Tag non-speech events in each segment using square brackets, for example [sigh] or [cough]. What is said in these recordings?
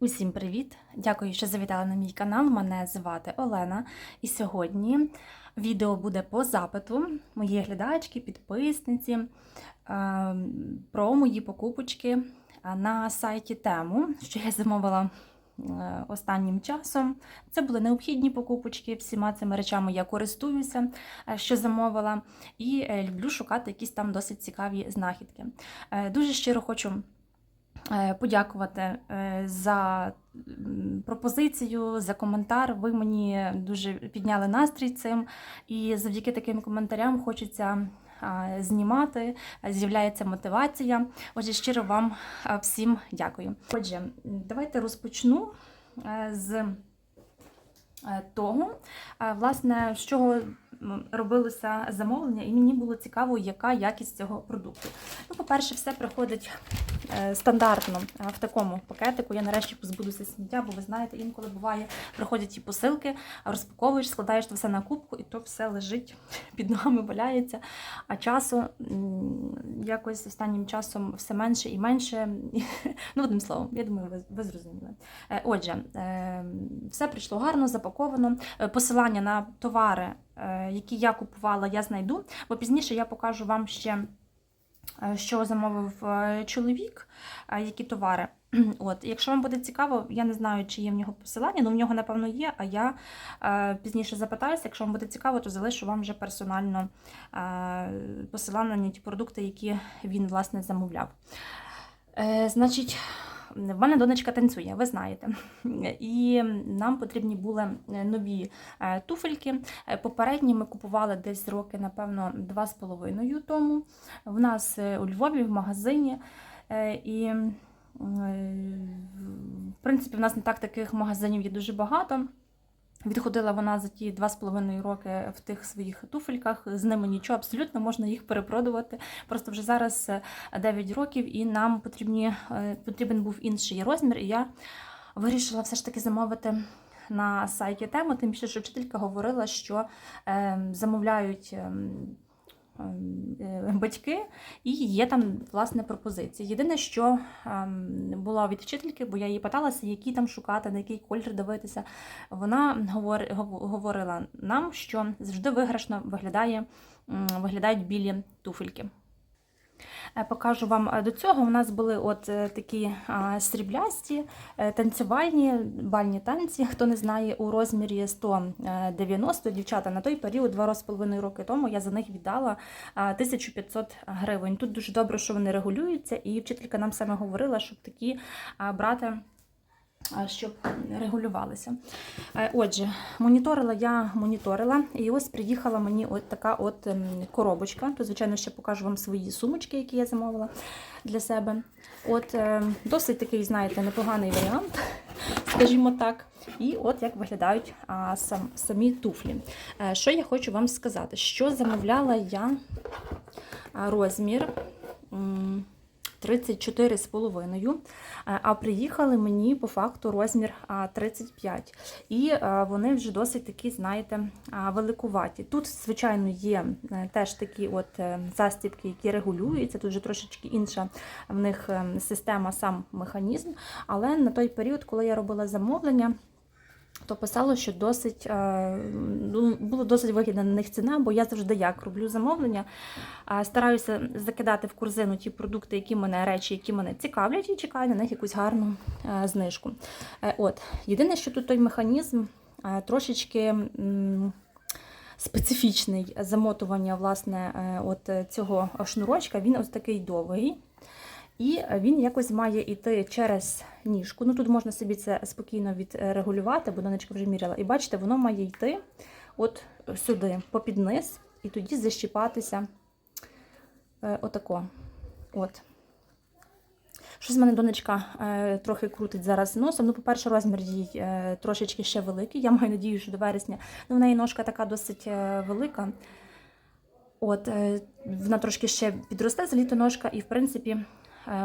Усім привіт! Дякую, що завітали на мій канал. Мене звати Олена. І сьогодні відео буде по запиту моєї глядачки, підписниці е, про мої покупочки на сайті Тему, що я замовила е, останнім часом. Це були необхідні покупочки. Всіма цими речами я користуюся, е, що замовила, і е, люблю шукати якісь там досить цікаві знахідки. Е, Дуже щиро хочу е, подякувати е, за пропозицію, за коментар. Ви мені дуже підняли настрій цим, і завдяки таким коментарям хочеться. Знімати з'являється мотивація. Отже, щиро вам всім дякую. Отже, давайте розпочну е, з е, того, е, власне, з чого робилося замовлення, і мені було цікаво, яка якість цього продукту. Ну, по-перше, все приходить е, стандартно е, в такому пакетику. Я нарешті позбудуся сміття, бо ви знаєте, інколи буває, приходять ті посилки, розпаковуєш, складаєш це все на кубку, і то все лежить [laughs] під ногами, валяється. А часу якось останнім часом все менше і менше. [laughs] Ну, одним словом, я думаю, ви, ви зрозуміли. Е, Отже, е, все прийшло гарно, запаковано. Е, Посилання на товари, е, які я купувала, я знайду, бо пізніше я покажу вам ще, е, що замовив е, чоловік, е, які товари. [clears throat] От, якщо вам буде цікаво, я не знаю, чи є в нього посилання, але в нього, напевно, є, а я е, пізніше запитаюся. Якщо вам буде цікаво, то залишу вам вже персонально е, посилання на ті продукти, які він, власне, замовляв. Е, значить, в мене донечка танцює, ви знаєте. І нам потрібні були нові е, туфельки. Е, Попередні ми купували десь роки, напевно, два з половиною тому. В нас е, у Львові в магазині. Е, І, е, в принципі, в нас не так таких магазинів є дуже багато. Відходила вона за ті два з половиною роки в тих своїх туфельках. З ними нічого, абсолютно можна їх перепродувати. Просто вже зараз е, 9 років, і нам потрібні, е, потрібен був інший розмір. І я вирішила все ж таки замовити на сайті тему, тим більше, що вчителька говорила, що е, замовляють. Ем, е, Батьки, і є там власне пропозиції. Єдине, що була від вчительки, бо я її питалася, які там шукати, на який колір дивитися. Вона говорила нам, що завжди виграшно виглядає, виглядають білі туфельки. Е, Покажу вам е, до цього. У нас були от е, такі сріблясті танцювальні бальні танці. Хто не знає, у розмірі 190 дівчата на той період, два з половиною роки тому, я за них віддала 1500 гривень. Тут дуже добре, що вони регулюються, і вчителька нам саме говорила, щоб такі брати. А, Щоб регулювалися. Е, Отже, моніторила я моніторила, і ось приїхала мені от така от ем, коробочка. То, звичайно, ще покажу вам свої сумочки, які я замовила для себе. От е, досить такий, знаєте, непоганий варіант, [laughs] скажімо так. І от як виглядають а, сам, самі туфлі. Е, Що я хочу вам сказати? Що замовляла я розмір. М, 34,5, е, а приїхали мені по факту розмір 35. І е, вони вже досить такі, знаєте, великуваті. Тут, звичайно, є е, теж такі от застібки, які регулюються. Тут вже трошечки інша в них е, система, сам механізм. Але на той період, коли я робила замовлення, то писало, що досить е, ну, було досить вигідна на них ціна, бо я завжди як роблю замовлення. Стараюся закидати в корзину ті продукти, які мене речі, які мене цікавлять, і чекаю на них якусь гарну е, знижку. Е, От єдине, що тут той механізм трошечки. Специфічний замотування власне от цього шнурочка, він ось такий довгий. І він якось має йти через ніжку. Ну тут можна собі це спокійно відрегулювати, бо донечка вже міряла. І бачите, воно має йти от сюди, попід низ, і тоді защіпатися е, отако. От. Щось в мене донечка е, трохи крутить зараз носом. Ну, по-перше, розмір їй е, трошечки ще великий. Я маю надію, що до вересня. Ну, в неї ножка така досить е, велика. От, е, вона трошки ще підросте за літо ножка, і в принципі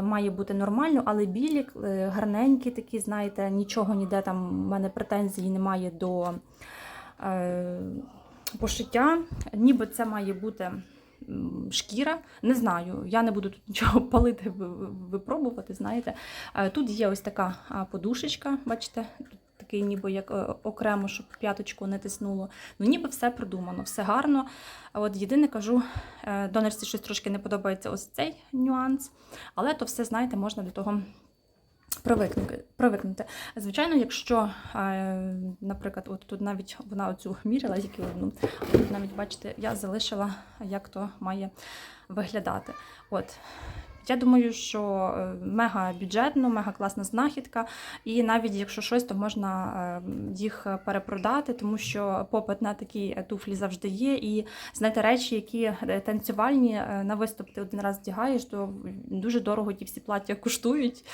має бути нормально, але білі, е, гарненькі такі, знаєте, нічого ніде там в мене претензій немає до е, пошиття. Ніби це має бути шкіра. Не знаю, я не буду тут нічого [laughs] палити, ви- ви- випробувати, знаєте. Е, Тут є ось така подушечка, бачите, тут такий ніби як е, окремо, щоб п'яточку не тиснуло. Ну, ніби все продумано, все гарно. А от єдине кажу, е, донорці щось трошки не подобається ось цей нюанс, але то все, знаєте, можна до того привикнути. Звичайно, якщо, е, наприклад, от тут навіть вона оцю міряла, тільки одну, тут навіть бачите, я залишила, як то має виглядати. От. Я думаю, що е, мега бюджетно, мега класна знахідка, і навіть якщо щось, то можна е, їх перепродати, тому що попит на такі е, туфлі завжди є. І знаєте, речі, які танцювальні на виступ ти один раз вдягаєш, то дуже дорого ті всі плаття коштують.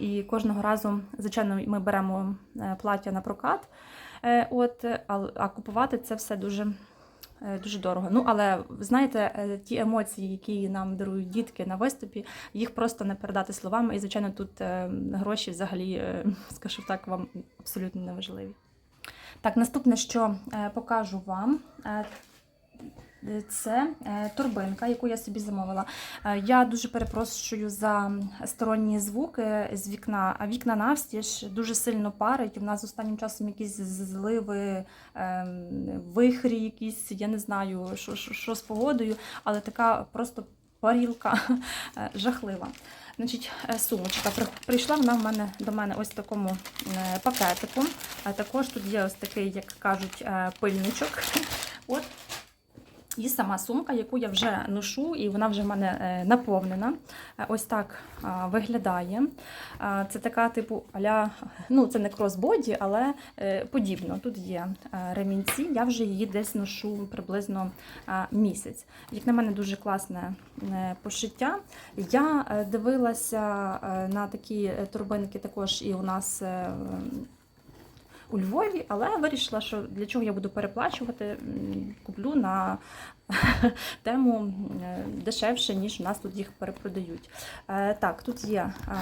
І кожного разу, звичайно, ми беремо плаття на прокат. От, а купувати це все дуже. Е, Дуже дорого. Ну, але знаєте, е, ті емоції, які нам дарують дітки на виступі, їх просто не передати словами. І, звичайно, тут е, гроші взагалі, скажу так, вам абсолютно не важливі. Так, наступне, що покажу вам, це е, торбинка, яку я собі замовила. Е, Я дуже перепрошую за сторонні звуки з вікна, а вікна навстіж дуже сильно парить. У нас останнім часом якісь зливи, ем, вихрі, якісь, я не знаю, що, що, що з погодою, але така просто парілка е, жахлива. Значить, сумочка прийшла вона в мене до мене ось в такому пакетику. Також тут є ось такий, як кажуть, пильничок. От. І сама сумка, яку я вже ношу, і вона вже в мене е, наповнена. Е, Ось так виглядає. Це така, типу, аля, ну це не кросбоді, але е, подібно. Тут є ремінці, я вже її десь ношу приблизно місяць. Як на мене, дуже класне пошиття. Я дивилася на такі турбинки також і у нас. У Львові, але вирішила, що для чого я буду переплачувати, куплю на [laughs] тему дешевше, ніж у нас тут їх перепродають. Е, Так, тут є е,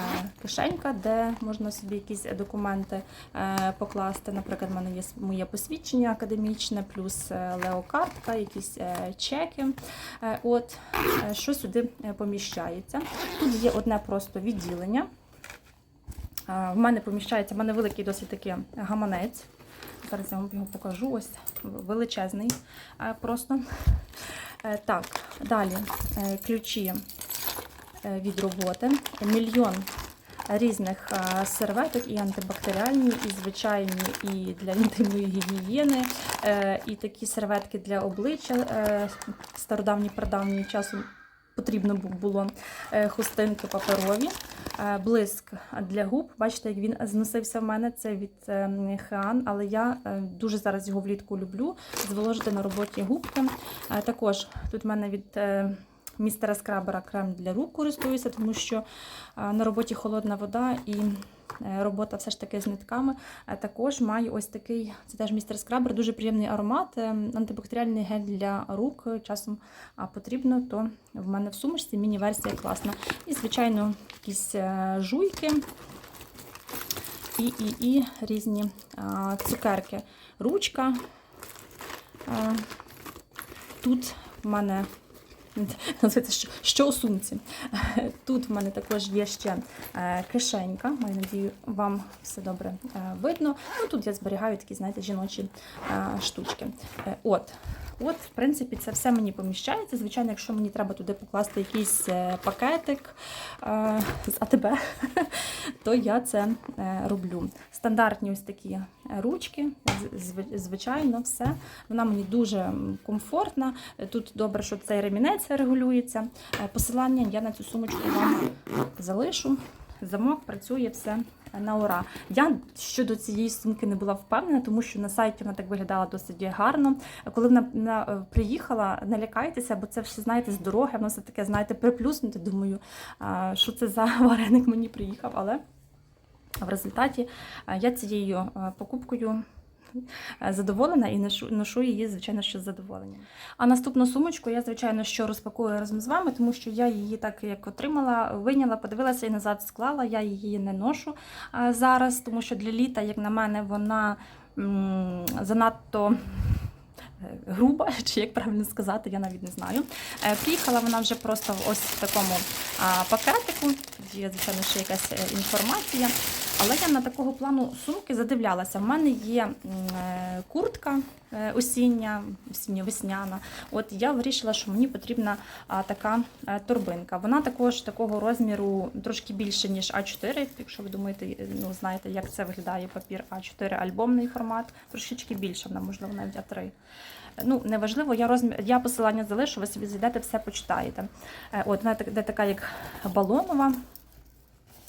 кишенька, де можна собі якісь документи е, покласти. Наприклад, в мене є моє посвідчення академічне, плюс леокартка, якісь чеки. От, що сюди поміщається. Тут є одне просто відділення. Е, В мене поміщається, в мене великий досить таки гаманець. Зараз я вам його покажу. Ось величезний е, просто. Е, Так, далі ключі від роботи. Мільйон різних серветок і антибактеріальні, і звичайні, і для інтимної гігієни, і такі серветки для обличчя стародавні, прадавні часом потрібно було хустинки паперові. Е, Блиск для губ. Бачите, як він зносився в мене. Це від е, Хеан, але я е, дуже зараз його влітку люблю. Зволожити на роботі губки. Також тут в мене від містера скрабера крем для рук користуюся, тому що на роботі холодна вода і робота все ж таки з нитками. Також маю ось такий, це теж містер скрабер, дуже приємний аромат, антибактеріальний гель для рук. Часом потрібно, то в мене в сумочці міні-версія класна. І, звичайно, якісь е, жуйки і, і, і різні цукерки. Ручка. А, Тут в мене [laughs] називається що, що у сумці. [laughs] Тут в мене також є ще е, кишенька. Маю надію, вам все добре е, видно. Ну, тут я зберігаю такі, знаєте, жіночі е, штучки. Е, От. От, в принципі, це все мені поміщається. Звичайно, якщо мені треба туди покласти якийсь е, пакетик е, з АТБ, [laughs] то я це е, роблю. Стандартні ось такі ручки, звичайно, все. Вона мені дуже комфортна. Е, Тут добре, що цей ремінець регулюється. Е, Посилання я на цю сумочку вам залишу. Замок працює все на ура. Я щодо цієї сумки не була впевнена, тому що на сайті вона так виглядала досить гарно. Коли вона на, е, приїхала, не лякайтеся, бо це все, знаєте, з дороги, воно все таке, знаєте, приплюснуте. Думаю, що це за [laughs] вареник мені приїхав, але в результаті е, я цією е, покупкою задоволена і ношу, ношу її, звичайно, що з задоволенням. А наступну сумочку я, звичайно, що розпакую разом з вами, тому що я її так як отримала, виняла, подивилася і назад склала. Я її не ношу е, зараз, тому що для літа, як на мене, вона занадто груба, [laughs] чи як правильно сказати, я навіть не знаю. Е, Приїхала вона вже просто ось в такому пакетику. Є, звичайно, ще якась е, інформація. Але я на такого плану сумки задивлялася. В мене є е, куртка осіння, осінньо-весняна. От я вирішила, що мені потрібна така торбинка. Вона також такого розміру трошки більше, ніж А4. Якщо ви думаєте, ну знаєте, як це виглядає папір А4 альбомний формат, трошечки більше, вона можливо навіть А3. Ну, неважливо, я розмір, я посилання залишу, ви собі зайдете, все почитаєте. Е, От вона де така як балонова.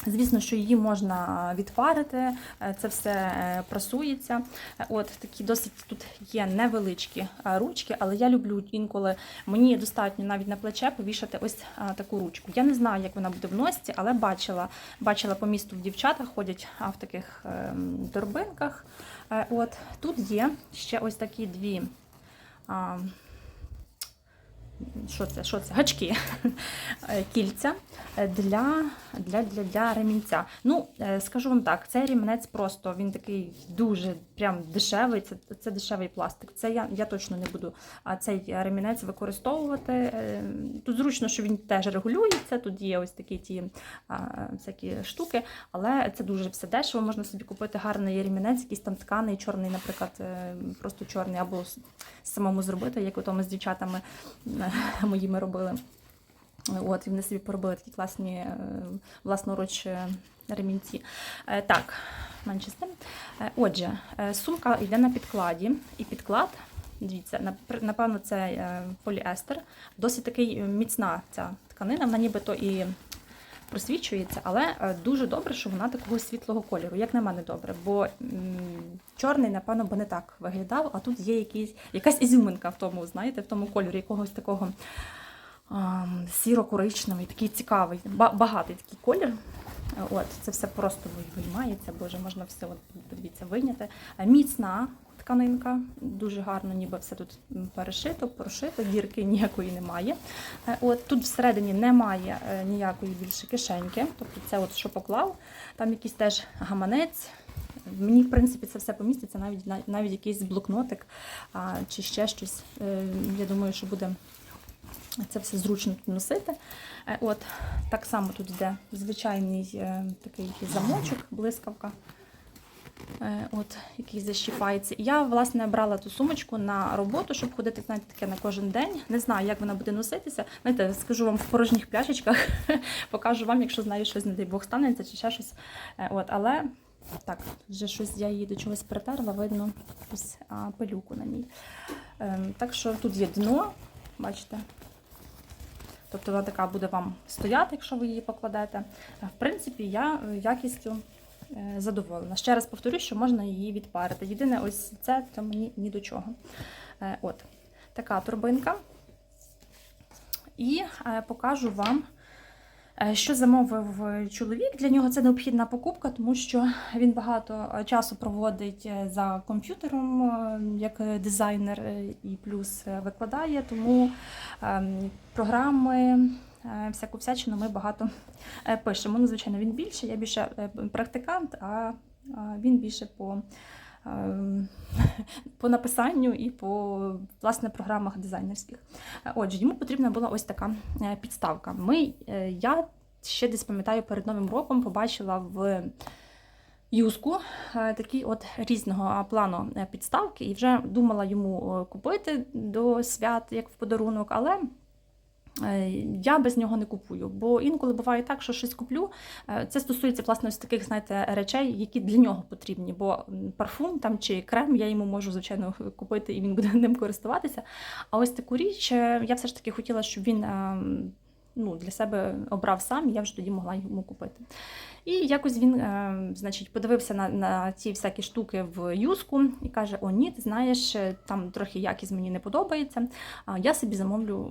Звісно, що її можна відпарити, е, це все е, прасується. От такі досить тут є невеличкі ручки, але я люблю інколи мені достатньо навіть на плече повішати ось таку ручку. Я не знаю, як вона буде в носці, але бачила, бачила по місту в дівчатах ходять в таких ем, торбинках. От тут є ще ось такі дві. А, Що це? Що це? Гачки, [laughs] Е, кільця е, для, для, для, для ремінця. Ну, е, скажу вам так, цей ремінець просто він такий дуже прям дешевий. Це, це дешевий пластик. Це я, я точно не буду цей ремінець використовувати. Тут зручно, що він теж регулюється. Тут є ось такі ті всякі штуки, але це дуже все дешево. Можна собі купити гарний ремінець, якийсь там тканий, чорний, наприклад, просто чорний, або самому зробити, як у тому з дівчатами е, [laughs] моїми робили. От, і вони собі поробили такі класні е, власноруч е, ремінці. Е, Так, менше Отже, сумка йде на підкладі, і підклад, дивіться, напевно, це поліестер. Досить такий міцна ця тканина, вона нібито і просвічується, але е, дуже добре, що вона такого світлого кольору, як на мене добре. Бо чорний, напевно, би не так виглядав, а тут є якийсь, якась ізюминка в тому, знаєте, в тому кольорі якогось такого сіро-коричневий, такий цікавий, ба- багатий такий колір. От, це все просто виймається, боже, можна все от, подивіться, вийняти. Е, Міцна тканинка, дуже гарно, ніби все тут перешито, прошито, дірки ніякої немає. Е, От тут всередині немає е, ніякої більше кишеньки. Тобто це от що поклав, там якийсь теж гаманець. Мені, в принципі, це все поміститься, навіть навіть якийсь блокнотик а, чи ще щось. Е, Я думаю, що буде це все зручно тут носити. От так само тут йде звичайний такий замочок, блискавка. Е, От, який защіпається. Я, власне, брала ту сумочку на роботу, щоб ходити, знаєте, таке на кожен день. Не знаю, як вона буде носитися. Знаєте, скажу вам в порожніх пляшечках, [laughs] покажу вам, якщо знаю, щось, не дай Бог, станеться чи ще щось. Е, От, але так, вже щось я її до чогось притерла, видно якусь пилюку на ній. Ем, так що тут є дно, бачите. Тобто вона така буде вам стояти, якщо ви її покладете. Е, В принципі, я е, якістю е, задоволена. Ще раз повторюю, що можна її відпарити. Єдине, ось це то мені ні до чого. Е, От така турбинка. І е, покажу вам, е, що замовив е, чоловік. Для нього це необхідна покупка, тому що він багато е, часу проводить е, за комп'ютером е, як е, дизайнер е, і плюс е, викладає. Тому ем, програми, е, всяку всячину ми багато е, пишемо. Ну, звичайно, він більше, я більше е, практикант, а він більше по, ем, [laughs] по написанню і по власне програмах дизайнерських. Е, Отже, йому потрібна була ось така е, підставка. Ми, е, я ще десь пам'ятаю, перед Новим роком побачила в юску е, такі от різного плану е, підставки, і вже думала йому е, купити до свят як в подарунок, але. Е, Я без нього не купую, бо інколи буває так, що щось куплю. е, Це стосується власне ось таких, знаєте, речей, які для нього потрібні. Бо парфум там чи крем я йому можу звичайно купити і він буде ним користуватися. А ось таку річ е, я все ж таки хотіла, щоб він е, ну, для себе обрав сам, я вже тоді могла йому купити. І якось він, е, значить, подивився на, на ці всякі штуки в юску і каже: О, ні, ти знаєш, е, там трохи якість мені не подобається. Я собі замовлю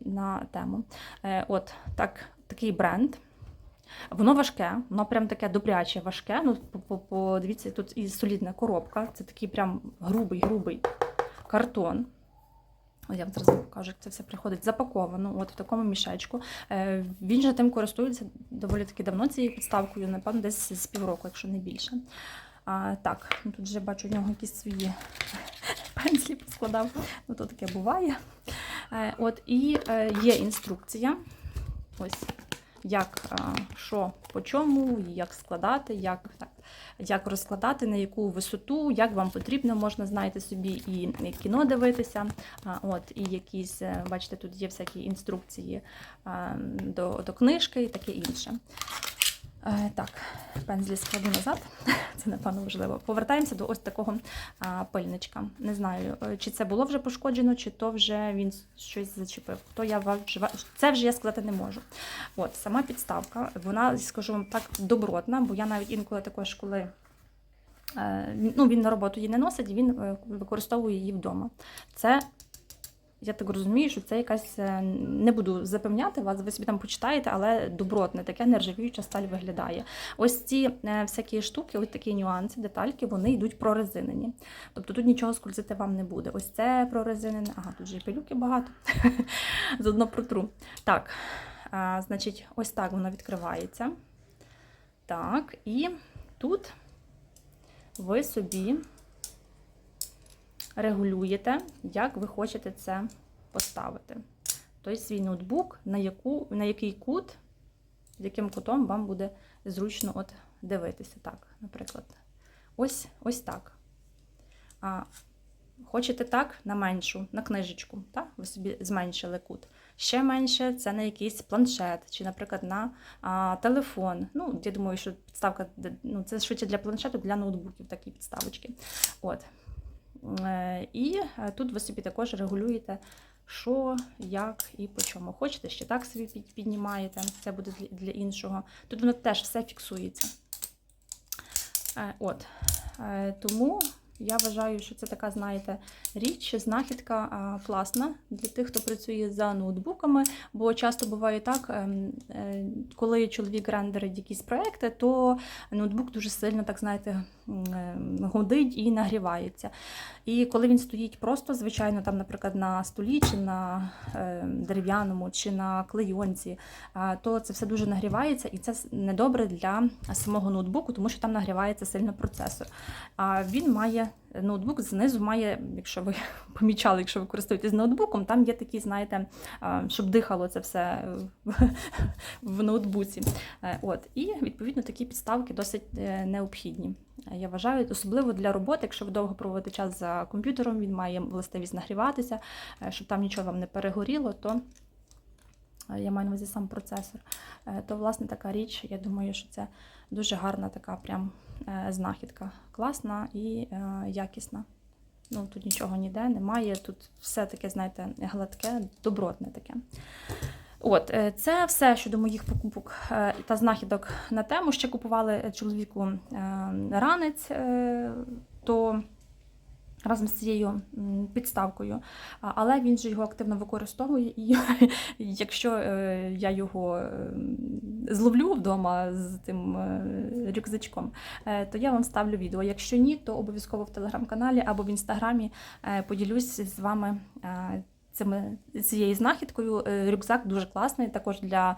на тему. Е, От так, такий бренд. Воно важке, воно прям таке добряче важке. Ну, по- по- подивіться, тут і солідна коробка. Це такий прям грубий, грубий картон. Я вам зараз покажу, як це все приходить запаковано, от в такому мішечку. Е, Він же тим користується доволі таки давно цією підставкою, напевно, десь з півроку, якщо не більше. А, так, ну тут вже бачу у нього якісь свої [laughs] пензлі поскладав. Ну, то таке буває. Е, От, і е, є інструкція. Ось як е, що по чому, як складати, як, як розкладати, на яку висоту, як вам потрібно, можна знаєте собі і кіно дивитися. От, і якісь, е, бачите, тут є всякі інструкції е, до, до книжки і таке інше. Так, пензлі складу назад. [laughs] Це напевно важливо. Повертаємося до ось такого а, пильничка. Не знаю, е, чи це було вже пошкоджено, чи то вже він щось зачепив. То я це вже я сказати не можу. От сама підставка, вона, скажу вам так, добротна, бо я навіть інколи також, коли. е, Ну, він на роботу її не носить, він е, використовує її вдома. Це я так розумію, що це якась е, не буду запевняти вас, ви собі там почитаєте, але добротне, таке нержавіюча сталь виглядає. Ось ці е, всякі штуки, ось такі нюанси, детальки, вони йдуть прорезинені. Тобто тут нічого скользити вам не буде. Ось це прорезинене. Ага, тут же і пилюки багато. [laughs] Заодно протру. Так, значить, ось так воно відкривається. Так, і тут ви собі регулюєте, як ви хочете це поставити. Тобто свій ноутбук, на, яку, на який кут, яким кутом вам буде зручно от дивитися. Так, наприклад, ось, ось так. А, Хочете так, на меншу, на книжечку. Так? Ви собі зменшили кут. Ще менше це на якийсь планшет, чи, наприклад, на а, телефон. Ну, я думаю, що підставка ну, це швидше для планшету, для ноутбуків такі підставочки. От. Е, І е, тут ви собі також регулюєте, що, як і по чому. Хочете, ще так собі піднімаєте, це буде для- іншого. Тут воно теж все фіксується. Е, От. Тому я вважаю, що це така, знаєте, річ, знахідка класна для тих, хто працює за ноутбуками. Бо часто буває так, ем, е, коли чоловік рендерить якісь проекти, то ноутбук дуже сильно, так знаєте, е, гудить і нагрівається. І коли він стоїть просто, звичайно, там, наприклад, на столі, чи на е, дерев'яному, чи на клейонці, то це все дуже нагрівається, і це недобре для самого ноутбуку, тому що там нагрівається сильно процесор. А він має ноутбук знизу має, якщо ви [laughs] помічали, якщо ви користуєтесь ноутбуком, там є такі, знаєте, щоб дихало це все [laughs] в, ноутбуці. Е, От і відповідно такі підставки досить е, необхідні. Е, Я вважаю, особливо для роботи, якщо ви довго проводите час за комп'ютером, він має властивість нагріватися, щоб там нічого вам не перегоріло, то я маю на увазі сам процесор. То, власне, така річ, я думаю, що це дуже гарна така прям знахідка. Класна і е, якісна. Ну, тут нічого ніде немає. Тут все таке, знаєте, гладке, добротне таке. От, е, це все щодо моїх покупок е, та знахідок на тему. Ще купували чоловіку е, ранець, е, то разом з цією підставкою. Але він же його активно використовує, і [laughs] якщо е, я його зловлю вдома з тим е, рюкзачком, е, то я вам ставлю відео. Якщо ні, то обов'язково в телеграм-каналі або в інстаграмі поділюсь з вами. Цими цією знахідкою Е, рюкзак дуже класний, також для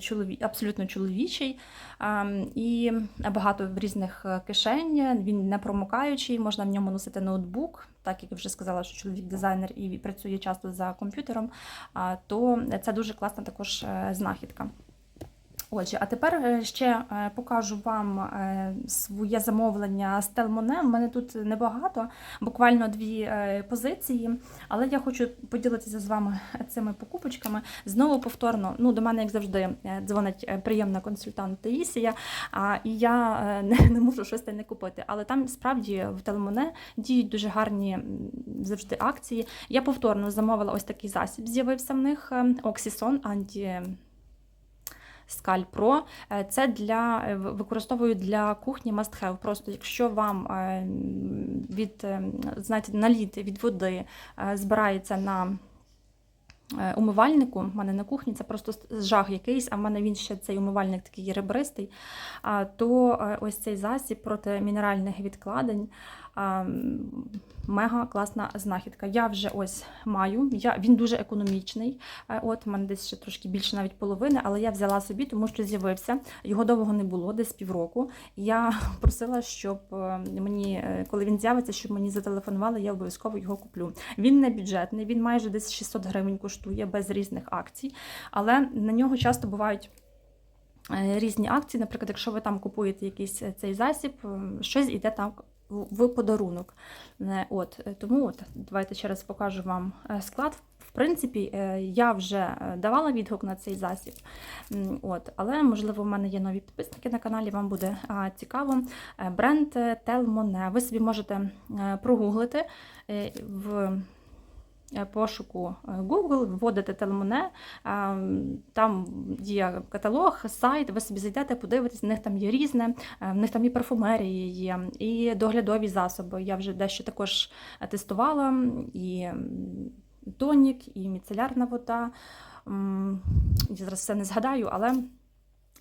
чолові, абсолютно чоловічий і багато в різних е, кишень. Він не промокаючий, можна в ньому носити ноутбук, так як я вже сказала, що чоловік дизайнер і працює часто за комп'ютером, то це дуже класна також е, знахідка. Отже, а тепер е, ще е, покажу вам е, своє замовлення з Телмоне. У мене тут небагато, буквально дві позиції, але я хочу поділитися з вами цими покупочками. Знову повторно, ну до мене, як завжди, дзвонить приємна консультант Таїсія, і я не, не можу щось не купити. Але там справді в Телмоне діють дуже гарні завжди акції. Я повторно замовила ось такий засіб. З'явився в них е, Oxyson анті. Скаль Pro. Е, Це для е, використовую для кухні must have. Просто якщо вам е, від знаєте, наліт від води збирається на умивальнику. У мене на кухні це просто жах якийсь, а в мене він ще цей умивальник такий ребристий. То ось цей засіб проти мінеральних відкладень. Мега класна знахідка. Я вже ось маю. Я, він дуже економічний. Е, От, у мене десь ще трошки більше навіть половини, але я взяла собі, тому що з'явився. Його довго не було, десь півроку. Я [laughs] просила, щоб е, мені, е, коли він з'явиться, щоб мені зателефонували, я обов'язково його куплю. Він не бюджетний, він майже десь 600 гривень коштує без різних акцій, але на нього часто бувають. Різні акції, наприклад, якщо ви там купуєте якийсь цей засіб, щось іде там в подарунок. Е, От е, тому от давайте ще раз покажу вам е, склад. В принципі, я вже давала відгук на цей засіб. От, але можливо, в мене є нові підписники на каналі. Вам буде цікаво. Бренд Телмоне. Ви собі можете прогуглити в. Е, Пошуку е, Google, вводите Telmone, а, там є каталог, сайт, ви собі зайдете, подивитесь, в них там є різне, е, в них там і парфумерії є, і доглядові засоби. Я вже дещо також тестувала, і тонік, і міцелярна вода. Я зараз все не згадаю, але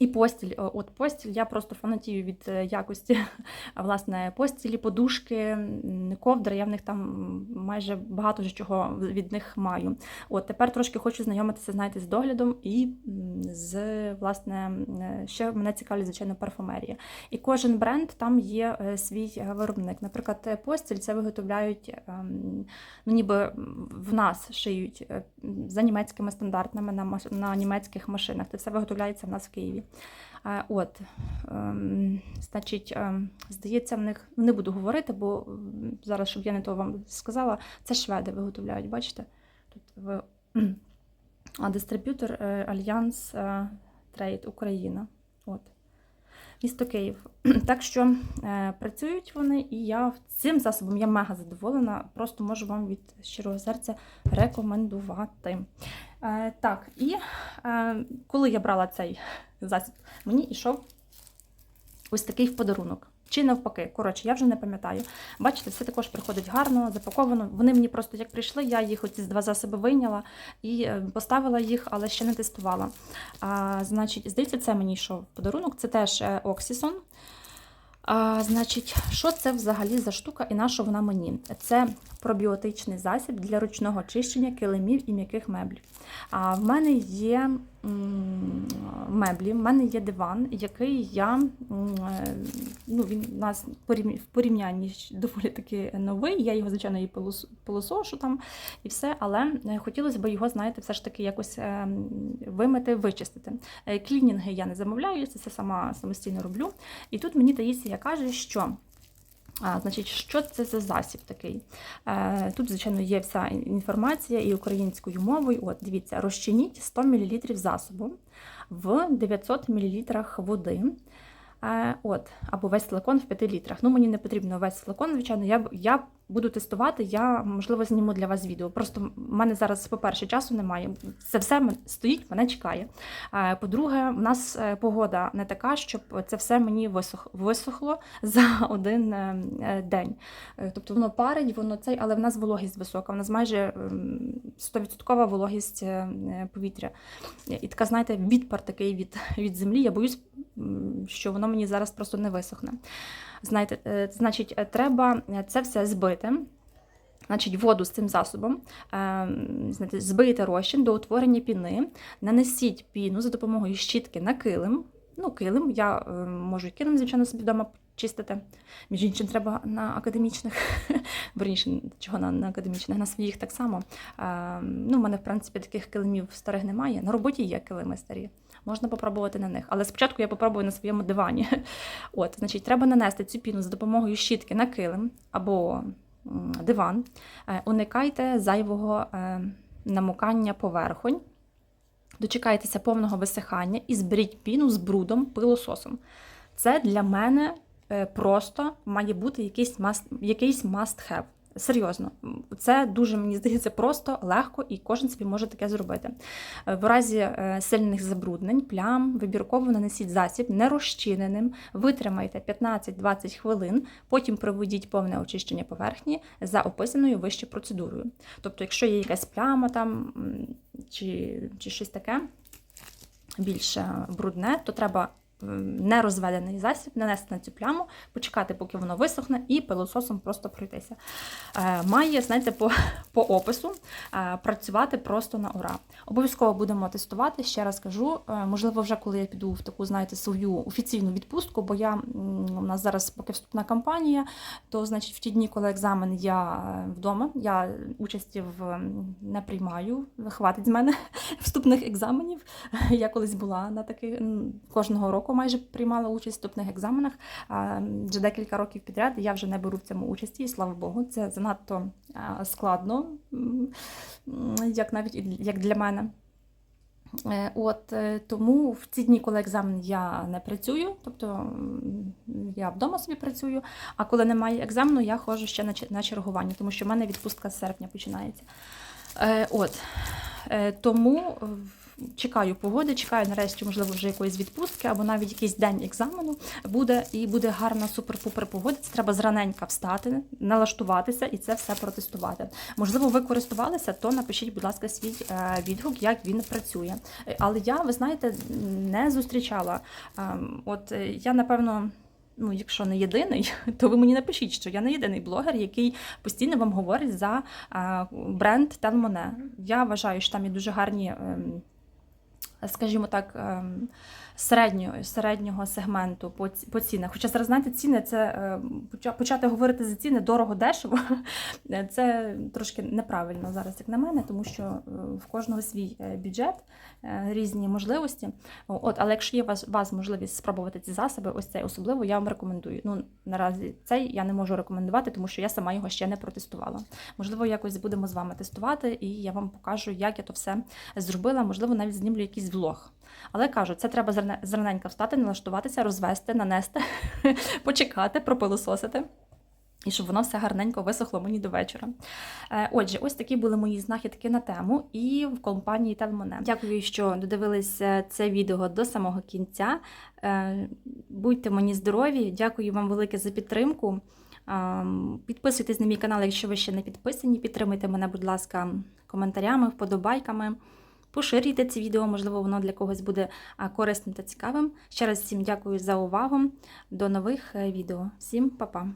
і постіль. От постіль, я просто фанатію від е, якості [laughs] власне постілі, подушки, ковдри. Я в них там майже багато чого від них маю. От тепер трошки хочу знайомитися, знаєте, з доглядом і з власне е, ще мене цікавить, звичайно, парфумерія. І кожен бренд там є е, свій е, виробник. Наприклад, е, постіль це виготовляють, ну ніби в нас шиють е, за німецькими стандартами на німецьких машинах. Це все виготовляється в нас в Києві. От, ем, значить, ем, здається, в них не буду говорити, бо зараз, щоб я не то вам сказала, це шведи виготовляють, бачите? Тут ви... А дистриб'ютор е, Альянс Трейд Україна. От. Місто Київ. [clears throat] Так що е, працюють вони, і я цим засобом я мега задоволена. Просто можу вам від щирого серця рекомендувати. Е, так, і е, коли я брала цей засіб, мені йшов ось такий в подарунок. Чи навпаки, коротше, я вже не пам'ятаю. Бачите, все також приходить гарно, запаковано. Вони мені просто як прийшли, я їх оці два засоби вийняла і е, поставила їх, але ще не тестувала. А, значить, здається, це мені йшов подарунок. Це теж е, Оксісон. А, значить, що це взагалі за штука і на що вона мені? Це пробіотичний засіб для ручного очищення килимів і м'яких меблів. А в мене є меблі, в мене є диван, який я ну, він у нас в порівнянні доволі таки новий. Я його, звичайно, і пилосошу там і все, але е, хотілося б його, знаєте, все ж таки якось е, вимити, вичистити. Е, Клінінги я не замовляю, це все сама самостійно роблю. І тут мені Таїсія каже, що. А, значить, що це за засіб такий? Е, тут, звичайно, є вся інформація і українською мовою. От, дивіться, розчиніть 100 мл засобу в 900 мл води. Е, от, або весь флакон в 5 літрах. Ну, мені не потрібно весь флакон, звичайно. Я, я буду тестувати, я, можливо, зніму для вас відео. Просто в мене зараз, по-перше, часу немає. Це все стоїть, мене чекає. Е, По-друге, в нас е, погода не така, щоб це все мені висохло за [laughs] один е, день. Тобто воно парить, воно цей, але в нас вологість висока. В нас майже ем, 100% вологість е, е, повітря. І така, знаєте, відпар такий від, [laughs] від землі. Я боюсь, що воно мені зараз просто не висохне. Знаєте, е, значить, е, треба це все збити. Значить, воду з цим засобом, е, знаєте, збийте розчин до утворення піни, нанесіть піну за допомогою щітки на килим. Ну, килим, я е, можу і килим, звичайно, собі вдома чистити. Між іншим, треба на академічних, [laughs] верніше, чого на, на академічних, на своїх так само. Е, ну, в мене, в принципі, таких килимів старих немає. На роботі є килими старі. Можна попробувати на них. Але спочатку я попробую на своєму дивані. [laughs] От, значить, треба нанести цю піну за допомогою щітки на килим або диван. Е, Уникайте зайвого намокання поверхонь. Дочекайтеся повного висихання і зберіть піну з брудом пилососом. Це для мене е, просто має бути якийсь must, якийсь must. Серйозно, це дуже мені здається просто легко, і кожен собі може таке зробити. Е, В разі е, сильних забруднень, плям, вибірково нанесіть засіб нерозчиненим, витримайте 15-20 хвилин, потім проведіть повне очищення поверхні за описаною вище процедурою. Тобто, якщо є якась пляма там чи, чи щось таке більш е, брудне, то треба нерозведений засіб нанести на цю пляму, почекати, поки воно висохне, і пилососом просто пройтися. Е, Має, знаєте, по, по опису е, працювати просто на ура. Обов'язково будемо тестувати. Ще раз кажу, е, можливо, вже коли я піду в таку, знаєте, свою офіційну відпустку, бо я у нас зараз поки вступна кампанія, то значить в ті дні, коли екзамен я вдома, я участі в не приймаю, хватить з мене [laughs] вступних екзаменів. Я колись була на таких кожного року майже приймала участь в вступних екзаменах. Вже декілька років підряд я вже не беру в цьому участі, і слава Богу, це занадто складно, як навіть як для мене. Е, От е, тому в ці дні, коли екзамен, я не працюю, тобто я вдома собі працюю. А коли немає екзамену, я ходжу ще на, чергування, тому що в мене відпустка з серпня починається. Е, От тому чекаю погоди, чекаю нарешті, можливо, вже якоїсь відпустки або навіть якийсь день екзамену буде і буде гарна супер-пупер погода. Це треба зраненька встати, налаштуватися і це все протестувати. Можливо, ви користувалися, то напишіть, будь ласка, свій е, відгук, як він працює. Е, Але я, ви знаєте, не зустрічала. Ем, От е, я напевно. Ну, якщо не єдиний, [laughs] то ви мені напишіть, що я не єдиний блогер, який постійно вам говорить за а, бренд Телмоне. Я вважаю, що там є дуже гарні, ем, скажімо так, ем, середнього, середнього сегменту по, по цінах. Хоча зараз знаєте, ціни це ем, почати говорити за ціни дорого-дешево. [laughs] Це трошки неправильно зараз, як на мене, тому що е, в кожного свій е, бюджет, е, різні можливості. От, але якщо є у вас, вас можливість спробувати ці засоби, ось цей особливо, я вам рекомендую. Ну наразі цей я не можу рекомендувати, тому що я сама його ще не протестувала. Можливо, якось будемо з вами тестувати, і я вам покажу, як я то все зробила. Можливо, навіть знімлю якийсь влог. Але кажу, це треба зране- зраненько встати, налаштуватися, розвести, нанести, [laughs] почекати, пропилососити. І щоб воно все гарненько висохло мені до вечора. Е, Отже, ось такі були мої знахідки на тему і в компанії Телмоне. Дякую, що додивилися це відео до самого кінця. Е, Будьте мені здорові, дякую вам велике за підтримку. Підписуйтесь на мій канал, якщо ви ще не підписані. Підтримуйте мене, будь ласка, коментарями, вподобайками. Поширюйте це відео, можливо, воно для когось буде корисним та цікавим. Ще раз всім дякую за увагу. До нових е, відео. Всім па-па!